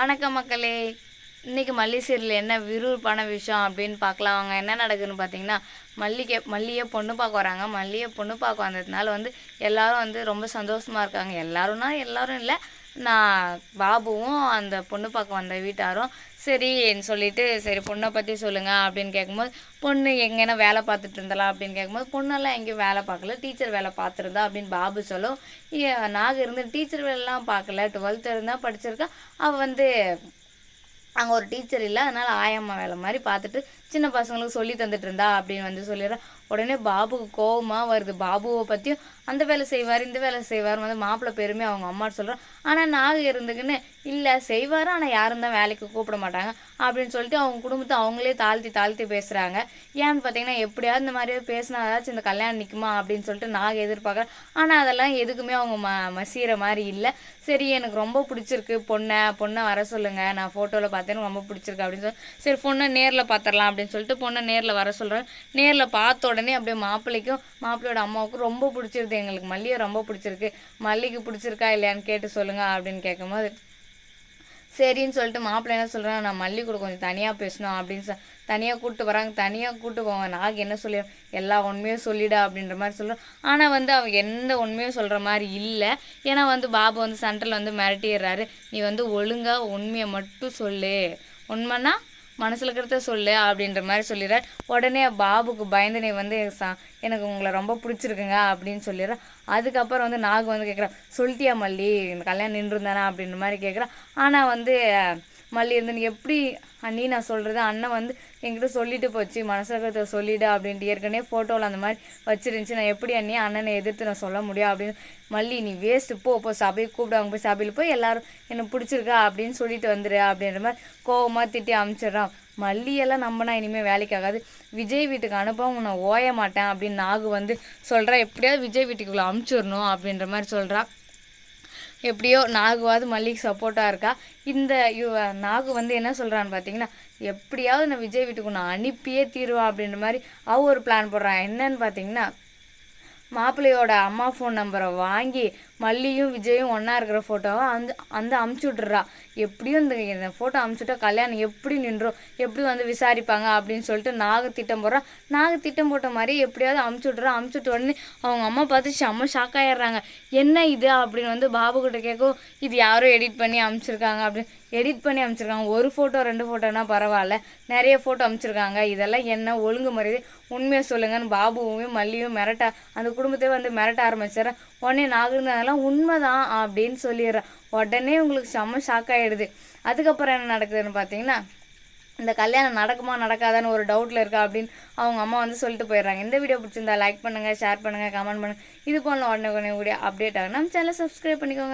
வணக்கம் மக்களே. இன்னைக்கு மல்லிசீரில் என்ன விறுவிறுப்பான விஷயம் அப்படின்னு பார்க்கலாம். அவங்க என்ன நடக்குதுன்னு பார்த்தீங்கன்னா மல்லிகை மல்லியை பொண்ணு பார்க்க வராங்க. மல்லியை பொண்ணு பார்க்க வந்ததுனால வந்து எல்லாரும் வந்து ரொம்ப சந்தோஷமாக இருக்காங்க. எல்லாரும்னா எல்லாரும் இல்லை. நான் பாபுவும் அந்த பொண்ணு பார்க்க வந்த வீட்டாரும் சரின்னு சொல்லிட்டு சரி பொண்ணை பற்றி சொல்லுங்கள் அப்படின்னு கேட்கும்போது பொண்ணு எங்கேனா வேலை பார்த்துட்டு இருந்தாளா அப்படின்னு கேட்கும்போது பொண்ணெல்லாம் எங்கேயும் வேலை பார்க்கல டீச்சர் வேலை பார்த்துருந்தா அப்படின்னு பாபு சொல்லும். ஏ, நாங்கள் இருந்து டீச்சர் வேலைலாம் பார்க்கல டுவெல்த்து இருந்தால் படிச்சிருக்கா அவள் வந்து அங்கே ஒரு டீச்சர் இல்லை அதனால் ஆயம்மா வேலை மாதிரி பார்த்துட்டு சின்ன பசங்களுக்கு சொல்லி தந்துட்டு இருந்தா அப்படின்னு வந்து சொல்லிடுறேன் உடனே பாபுக்கு கோவமாக வருது. பாபுவை பற்றியும் அந்த வேலை செய்வார் இந்த வேலை செய்வார் வந்து மாப்பிள்ளை பெருமை அவங்க அம்மா சொல்கிறான் ஆனால் நாக இருந்துக்குன்னு இல்லை செய்வார் ஆனால் யாரும் தான் வேலைக்கு கூப்பிட மாட்டாங்க அப்படின்னு சொல்லிட்டு அவங்க குடும்பத்தை அவங்களே தாழ்த்தி தாழ்த்தி பேசுகிறாங்க ஏன்னு பார்த்தீங்கன்னா எப்படியாவது இந்த மாதிரியாவது பேசினாதாச்சும் இந்த கல்யாணம் நிற்குமா அப்படின்னு சொல்லிட்டு நாக எதிர்பார்க்குறேன் ஆனால் அதெல்லாம் எதுக்குமே அவங்க ம மசிகிற மாதிரி இல்லை. சரி எனக்கு ரொம்ப பிடிச்சிருக்கு பொண்ணை பொண்ணை வர சொல்லுங்கள் நான் ஃபோட்டோவில் பார்த்தேன்னு ரொம்ப பிடிச்சிருக்கு? அப்படின்னு சொல்லி சரி பொண்ணை நேரில் பார்த்துடலாம் அப்படின்னு சொல்லிட்டு பொண்ணை நேரில் வர சொல்கிறேன் நேரில் பார்த்த உடனே அப்படியே மாப்பிள்ளைக்கும் மாப்பிள்ளையோட அம்மாவுக்கும் ரொம்ப பிடிச்சிருக்கு எங்களுக்கு. மல்லியை ரொம்ப பிடிச்சிருக்கு. மல்லிக்கு பிடிச்சிருக்கா இல்லையான்னு கேட்டு சொல்லுங்க அப்படின்னு கேட்கும்போது சரின்னு சொல்லிட்டு மாப்பிள்ளை என்ன சொல்கிறாங்க நான் மல்லி கூட கொஞ்சம் தனியாக பேசணும் அப்படின்னு சொ தனியாக கூப்பிட்டு வராங்க. தனியாக கூப்பிட்டு போவாங்க நாக்கு என்ன சொல்லி எல்லா உண்மையும் சொல்லிடா அப்படின்ற மாதிரி சொல்கிறோம் ஆனால் வந்து அவங்க எந்த உண்மையும் சொல்கிற மாதிரி இல்லை. ஏன்னா வந்து பாபு வந்து சென்டரில் வந்து மிரட்டிடுறாரு. நீ வந்து ஒழுங்காக உண்மையை மட்டும் சொல்லு. உண்மைன்னா மனசில் இருக்கிறத சொல்லு அப்படின்ற மாதிரி சொல்லிடுறார் உடனே பாபுக்கு பயந்து வந்து சா எனக்கு உங்களை ரொம்ப பிடிச்சிருக்குங்க அப்படின்னு சொல்லிடுறேன் அதுக்கப்புறம் வந்து நாகு வந்து கேட்குறேன் சொல்லிட்டியா மல்லி இந்த கல்யாணம் நின்றுருந்தானா அப்படின்ற மாதிரி கேட்குறான் ஆனால் வந்து மல்லி இருந்து எப்படி அண்ணி நான் சொல்கிறது அண்ணன் வந்து என்கிட்ட சொல்லிட்டு போச்சு. மனசில் இருக்கிறத சொல்லிடு அப்படின்ட்டு. ஏற்கனவே ஃபோட்டோவில் அந்த மாதிரி வச்சிருந்துச்சு. நான் எப்படி அண்ணி அண்ணனை எதிர்த்து நான் சொல்ல முடியும் அப்படின்னு. மல்லி நீ வேஸ்ட்டு போ போ சபையை கூப்பிடு. அவங்க போய் சபையில் போய் எல்லாரும் எனக்கு பிடிச்சிருக்கா அப்படின்னு சொல்லிட்டு வந்துடு அப்படின்ற மாதிரி கோவமாக திட்டி அமுச்சிடுறான். மல்லியெல்லாம் நம்பினா இனிமேல் வேலைக்கு ஆகாது. விஜய் வீட்டுக்கு அனுப்பவும் நான் ஓய மாட்டேன் அப்படின்னு நாகு வந்து சொல்கிறா எப்படியாவது விஜய் வீட்டுக்குள்ளே அமுச்சிடணும் அப்படின்ற மாதிரி சொல்கிறா எப்படியோ நாகுவாவது மல்லிக்கு சப்போர்ட்டாக இருக்கா. இந்த நாகு வந்து என்ன சொல்கிறான்னு பார்த்தீங்கன்னா எப்படியாவது நான் விஜய் வீட்டுக்கு நான் அனுப்பியே தீருவா அப்படின்ற மாதிரி அவ ஒரு பிளான் போடுறான் என்னன்னு பார்த்தீங்கன்னா மாப்பிள்ளையோட அம்மா ஃபோன் நம்பரை வாங்கி மல்லியும் விஜயும் ஒன்றா இருக்கிற ஃபோட்டோவை அந்த அந்த அமுச்சு விட்றா எப்படியும் இந்த இந்த ஃபோட்டோ அமுச்சுட்டா கல்யாணம் எப்படி நின்றோம்? எப்படி வந்து விசாரிப்பாங்க? அப்படின்னு சொல்லிட்டு நாக திட்டம் போடுறா. நாக திட்டம் போட்ட மாதிரி எப்படியாவது அமுச்சு விட்றா அமுச்சு விட்ட உடனே அவங்க அம்மா பார்த்து செம்ம ஷாக் ஆயிடுறாங்க. என்ன இது? அப்படின்னு வந்து பாபு கிட்ட கேட்கும் இது யாரோ எடிட் பண்ணி அமுச்சிருக்காங்க? அப்படின்னு எடிட் பண்ணி அமுச்சிருக்காங்க. ஒரு ஃபோட்டோ ரெண்டு ஃபோட்டோனா பரவாயில்ல. நிறைய ஃபோட்டோ அமுச்சிருக்காங்க. இதெல்லாம் என்ன ஒழுங்கு மரியாதை உண்மையை சொல்லுங்கன்னு பாபுவும் மல்லியும் மிரட்டா அந்த குடும்பத்தையே வந்து மிரட்ட ஆரம்பிச்சிடுறேன். உடனே நாகர்ந்ததெல்லாம் உண்மைதான் அப்படின்னு சொல்லிடுறேன். உடனே உங்களுக்கு செம்ம ஷாக் அதுக்கப்புறம் என்ன நடக்குதுன்னு பார்த்தீங்கன்னா இந்த கல்யாணம் நடக்குமா நடக்காதான்னு ஒரு டவுட்டில் இருக்கா அப்படின்னு அவங்க அம்மா வந்து சொல்லிட்டு போயிடுறாங்க. இந்த வீடியோ பிடிச்சிருந்தா லைக் பண்ணுங்கள் ஷேர் பண்ணுங்கள் கமெண்ட் பண்ணுங்கள் இது போல உடனே உடனே கூட அப்டேட் ஆகும். நம்ம சேனலை சப்ஸ்கிரைப் பண்ணிக்கோங்க.